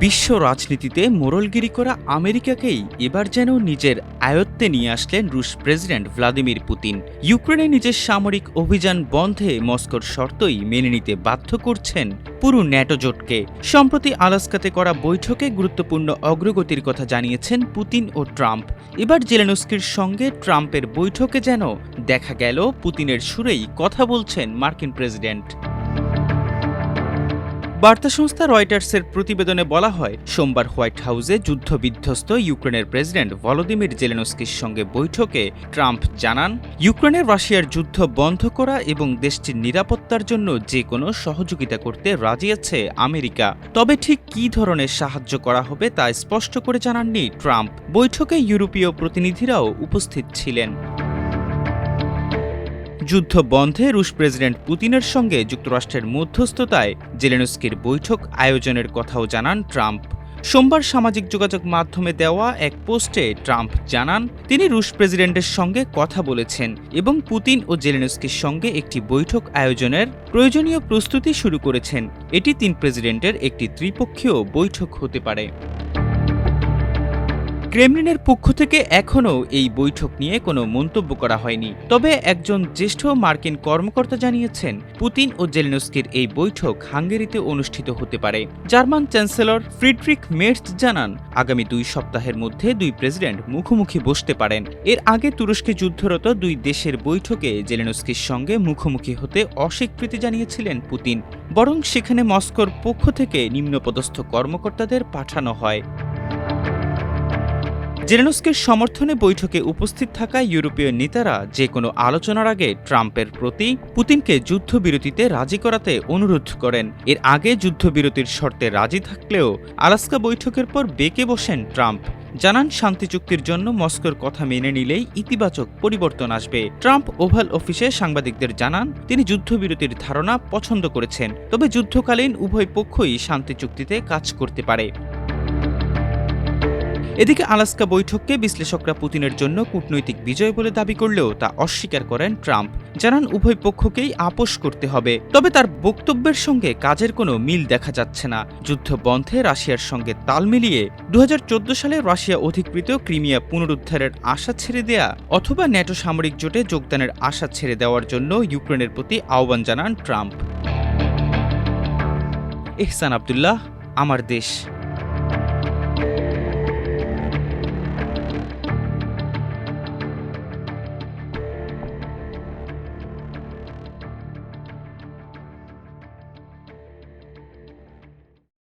বিশ্ব রাজনীতিতে মোরলগিরি করা আমেরিকাকেই এবার যেন নিজের আয়ত্তে নিয়ে আসলেন রুশ প্রেসিডেন্ট ভ্লাদিমির পুতিন। ইউক্রেনে নিজের সামরিক অভিযান বন্ধে মস্কোর শর্তই মেনে নিতে বাধ্য করছেন পুরো ন্যাটো জোটকে। সম্প্রতি আলাস্কাতে করা বৈঠকে গুরুত্বপূর্ণ অগ্রগতির কথা জানিয়েছেন পুতিন ও ট্রাম্প। এবার জেলেনস্কির সঙ্গে ট্রাম্পের বৈঠকে যেন দেখা গেল, পুতিনের সুরেই কথা বলছেন মার্কিন প্রেসিডেন্ট। বার্তা সংস্থা রয়টার্সের প্রতিবেদনে বলা হয়, সোমবার হোয়াইট হাউসে যুদ্ধবিধ্বস্ত ইউক্রেনের প্রেসিডেন্ট ভলোদিমির জেলেনস্কির সঙ্গে বৈঠকে ট্রাম্প জানান, ইউক্রেনের রাশিয়ার যুদ্ধ বন্ধ করা এবং দেশটির নিরাপত্তার জন্য যে কোনো সহযোগিতা করতে রাজি আছে আমেরিকা। তবে ঠিক কী ধরনের সাহায্য করা হবে তা স্পষ্ট করে জানাননি ট্রাম্প। বৈঠকে ইউরোপীয় প্রতিনিধিরাও উপস্থিত ছিলেন। যুদ্ধ বন্ধে রুশ প্রেসিডেন্ট পুতিনের সঙ্গে যুক্তরাষ্ট্রের মধ্যস্থতায় জেলেনস্কির বৈঠক আয়োজনের কথাও জানান ট্রাম্প। সোমবার সামাজিক যোগাযোগ মাধ্যমে দেওয়া এক পোস্টে ট্রাম্প জানান, তিনি রুশ প্রেসিডেন্টের সঙ্গে কথা বলেছেন এবং পুতিন ও জেলেনস্কির সঙ্গে একটি বৈঠক আয়োজনের প্রয়োজনীয় প্রস্তুতি শুরু করেছেন। এটি তিন প্রেসিডেন্টের একটি ত্রিপক্ষীয় বৈঠক হতে পারে। ক্রেমলিনের পক্ষ থেকে এখনও এই বৈঠক নিয়ে কোনো মন্তব্য করা হয়নি। তবে একজন জ্যেষ্ঠ মার্কিন কর্মকর্তা জানিয়েছেন, পুতিন ও জেলেনস্কির এই বৈঠক হাঙ্গেরিতে অনুষ্ঠিত হতে পারে। জার্মান চ্যান্সেলর ফ্রিডরিক মের্স জানান, আগামী দুই সপ্তাহের মধ্যে দুই প্রেসিডেন্ট মুখোমুখি বসতে পারেন। এর আগে তুরস্কে যুদ্ধরত দুই দেশের বৈঠকে জেলেনস্কির সঙ্গে মুখোমুখি হতে অস্বীকৃতি জানিয়েছিলেন পুতিন। বরং সেখানে মস্কোর পক্ষ থেকে নিম্নপদস্থ কর্মকর্তাদের পাঠানো হয়। জেলেনস্কির সমর্থনে বৈঠকে উপস্থিত থাকা ইউরোপীয় নেতারা যে কোনো আলোচনার আগে ট্রাম্পের প্রতি পুতিনকে যুদ্ধবিরতিতে রাজি করাতে অনুরোধ করেন। এর আগে যুদ্ধবিরতির শর্তে রাজি থাকলেও আলাস্কা বৈঠকের পর বেঁকে বসেন ট্রাম্প। জানান, শান্তি চুক্তির জন্য মস্কোর কথা মেনে নিলেই ইতিবাচক পরিবর্তন আসবে। ট্রাম্প ওভাল অফিসে সাংবাদিকদের জানান, তিনি যুদ্ধবিরতির ধারণা পছন্দ করেছেন, তবে যুদ্ধকালীন উভয় পক্ষই শান্তি চুক্তিতে কাজ করতে পারে। এদিকে আলাস্কা বৈঠককে বিশ্লেষকরা পুতিনের জন্য কূটনৈতিক বিজয় বলে দাবি করলেও তা অস্বীকার করেন ট্রাম্প। জানান, উভয় পক্ষকেই আপোষ করতে হবে। তবে তার বক্তব্যের সঙ্গে কাজের কোনো মিল দেখা যাচ্ছে না। যুদ্ধ বন্ধে রাশিয়ার সঙ্গে তাল মিলিয়ে দু হাজার চোদ্দ সালে রাশিয়া অধিকৃত ক্রিমিয়া পুনরুদ্ধারের আশা ছেড়ে দেয়া অথবা ন্যাটো সামরিক জোটে যোগদানের আশা ছেড়ে দেওয়ার জন্য ইউক্রেনের প্রতি আহ্বান জানান ট্রাম্প। এহসান আবদুল্লাহ, আমার দেশ।